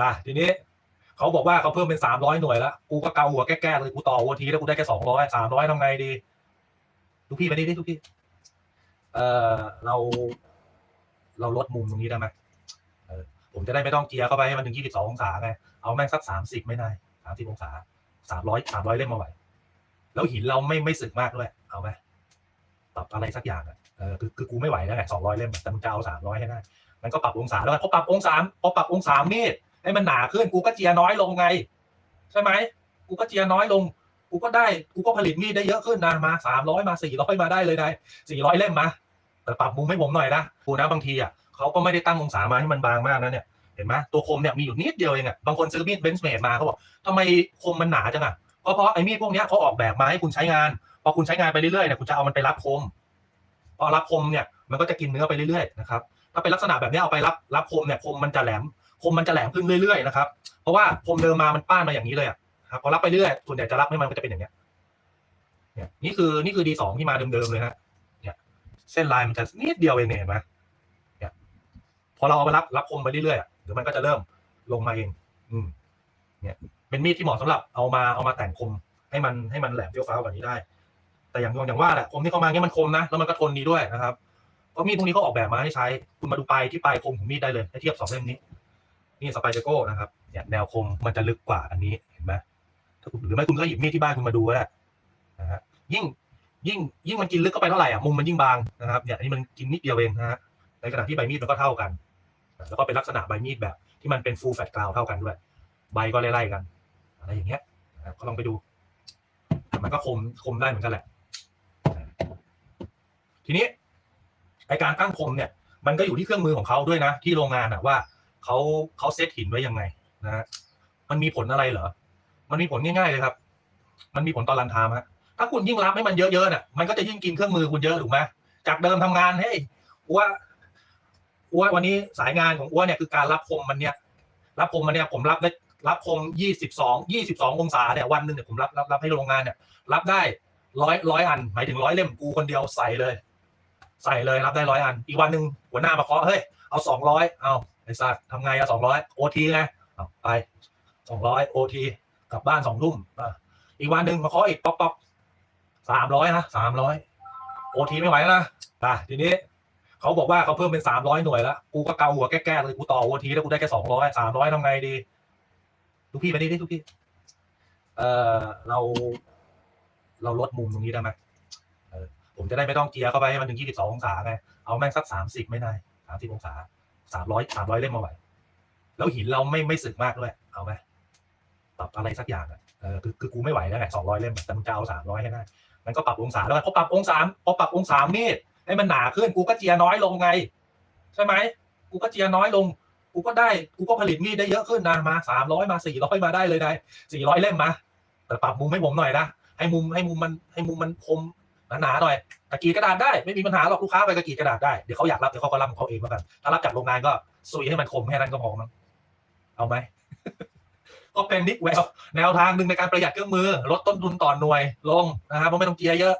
อะทีนี้เขาบอกว่าเขาเพิ่มเป็นสามร้อยหน่วยแล้วกูก็เกาหัวแก้ๆเลยกูต่อหัวทีแล้วกูได้แค่สองร้อยสามร้อยทำไงดีทุกพี่มาดิดิทุกพี่ เออเรา เราลดมุมตรงนี้ได้ไหมเออผมจะได้ไม่ต้องเกียร์เข้าไปให้มันถึงยี่สิบสององศาไงเอาแม่งสักสามสิบไม่ได้สามสิบองศาสามร้อยสามร้อยเล่มมาไหวแล้วหินเราไม่ไม่สึกมากด้วยเอาไหมปรับอะไรสักอย่างอะเออคือคือกูไม่ไหวแล้วไงสองร้อยเล่มแต่มึงจะเอาสามร้อยให้ได้มันก็ปรับองศาแล้วกันพอปรับองศาพอปรับองศามีด ให้มันหนาขึ้นกูก็เจียน้อยลงไง ใช่ไหมกูก็เจียน้อยลง กูก็ได้กูก็ผลิตมีดได้เยอะขึ้นนะมาสามร้อยมาสี่ร้อยมาได้เลยได้สี่ร้อยเล่มมาแต่ปรับมุมให้ผมหน่อยนะกูนะบางทีอะเขาก็ไม่ได้ตั้งองศามาให้มันบางมากนะเนี่ยเห็นไหมตัวคมเนี่ยมีอยู่นิดเดียวเองอะบางคนซื้อมีดเบนซ์เมดมาเขาบอกทำไมคมมันหนาจังอะเพราะเพราะไอ้มีดพวกเนี้ยเขาออกแบบมาให้คุณใช้งานพอคุณใช้งานไปเรื่อยๆเนี่ยคุณจะเอามันไปรับคมพอรับคมเนี่ยมันก็จะกินเนื้อไปเรื่อยๆนะครับถ้าเป็นลักษณะแบบนี้เอาไปรับรับคมเนี่ยคมมันจะแหลม คมมันจะแหลมขึ้นเรื่อยๆนะครับ เพราะว่าคมเดิมมามันป้านมาอย่างนี้เลยอะครับพอรับไปเรื่อยส่วนใหญ่จะรับไม่มันก็จะเป็นอย่างเนี้ยเนี่ยนี่คือนี่คือดีสองที่มาเดิมๆเลยฮะเนี่ย เส้นลายมันจะนิดเดียวเองเนี่ยเห็นไหมเนี่ยพอเราเอาไปรับรับคมไปเรื่อยๆอะเดี๋ยวมันก็จะเริ่มลงมาเอง อืม เนี่ย เป็นมีดที่เหมาะสำหรับเอามาเอามาแต่งคมให้มันให้มันแหลมเฟี้ยวฟ้าวแบบนี้ได้ แต่อย่างอย่างว่าแหละคมที่เข้ามาเนี้ยมันคมนะแล้วมันก็ทนดีด้วยนะครับเพราะมีดพวกนี้เขาออกแบบมาให้ใช้ คุณมาดูปลายที่ปลายคมของมีดได้เลยให้เทียบสองเล่มนี้ นี่สไปเดโก้นะครับเนี่ยแนวคมมันจะลึกกว่าอันนี้เห็นไหมถ้าหรือไม่คุณก็หยิบมีดที่บ้านคุณมาดูก็ได้นะฮะยิ่งยิ่งยิ่งมันกินลึกเข้าไปเท่าไหร่อะมุมมันยิ่งบางนะครับเนี่ยอันนี้มันกินนิดเดียวเองนะฮะในขณะที่ใบมีดมันก็เท่ากัน แล้วก็เป็นลักษณะใบมีดแบบ ที่มันเป็นฟูลแฟตกราวเท่ากันด้วย ใบก็ไล่ๆกัน อะไรอย่างเงี้ยนะก็ลองไปดูมันก็คมคมได้เหมือนกันแหละ ทีนี้ไอการตั้งคมเนี่ย มันก็อยู่ที่เครื่องมือของเขาด้วยนะ ที่โรงงานอะว่า เขาเขาเซตหินไว้ยังไงนะฮะมันมีผลอะไรเหรอ มันมีผลง่ายๆเลยครับ มันมีผลต่อรันไทามฮะถ้าคุณยิ่งรับให้มันเยอะๆน่ะ มันก็จะยิ่งกินเครื่องมือคุณเยอะถูกไหมจากเดิมทำงานเฮ้ยอ้วอ้ววันนี้สายงานของอ้วเนี่ยคือการรับคมมันเนี่ย รับคมมันเนี่ยผมรับได้รับคมยี่สิบสองยี่สิบสององศาเนี่ยวันหนึ่งเนี่ยผมรับรับรับให้โรงงานเนี่ย รับได้ร้อยร้อยอัน หมายถึงร้อยเล่มกูคนเดียวใส่เลย ใส่เลยรับได้ร้อยอัน อีกวันหนึ่งหัวหน้ามาเคาะเฮ้ยเอาสองร้อยเอา ไอ้สัตว์ทำไงอะสองร้อยโอทีไงไปสองร้อยโอทีกลับบ้านสองทุ่มอีกวันหนึ่งมาเคาะอีกป๊อกป๊อกสามร้อยนะสามร้อยโอทีไม่ไหวนะอะทีนี้เขาบอกว่าเขาเพิ่มเป็นสามร้อยหน่วยแล้วกูก็เกาหัวแก้ๆเลยกูต่อโอทีแล้วกูได้แค่สองร้อยสามร้อยทำไงดีทุกพี่มาดิดิทุกพี่ เออเรา เราลดมุมตรงนี้ได้ไหมผมจะได้ไม่ต้องเกียร์เข้าไปให้มันถึงยี่สิบสององศาไงเอาแม่งสักสามสิบไม่ได้สามสิบองศา สามร้อยสามร้อยเล่มมาไหวแล้วหินเราไม่ไม่สึกมากด้วยเอาไหมปรับอะไรสักอย่างอะเออคือคือกูไม่ไหวแล้วไงสองร้อยเล่มแต่มึงจะเอาสามร้อยให้ได้มันก็ปรับองศาแล้วกันพอปรับองศาพอปรับองศามีดให้มันหนาขึ้นกูก็เจียน้อยลงไง ใช่ไหมกูก็เจียน้อยลง กูก็ได้กูก็ผลิตมีดได้เยอะขึ้นนะมาสามร้อยมาสี่ร้อยมาได้เลยได้สี่ร้อยเล่มมาแต่ปรับมุมให้ผมหน่อยนะให้มุมให้มุมมันให้มุมมันคม หนาๆหน่อยตะกรีดกระดาษได้ไม่มีปัญหาหรอกลูกค้าไปกระกีกระดาษได้เดี๋ยวเขาอยากรับเดี๋ยวเขาก็รับของเขาเองแล้วกันถ้ารับจากโรงงานก็ซุยให้มันคมแค่นั้นก็พอมั้งเอาไหมก็เป็นนิกแววแนวทางหนึ่งในการประหยัดเครื่องมือ ลดต้นทุนต่อหน่วยลงนะครับเพราะไม่ต้องเกียร์เยอะ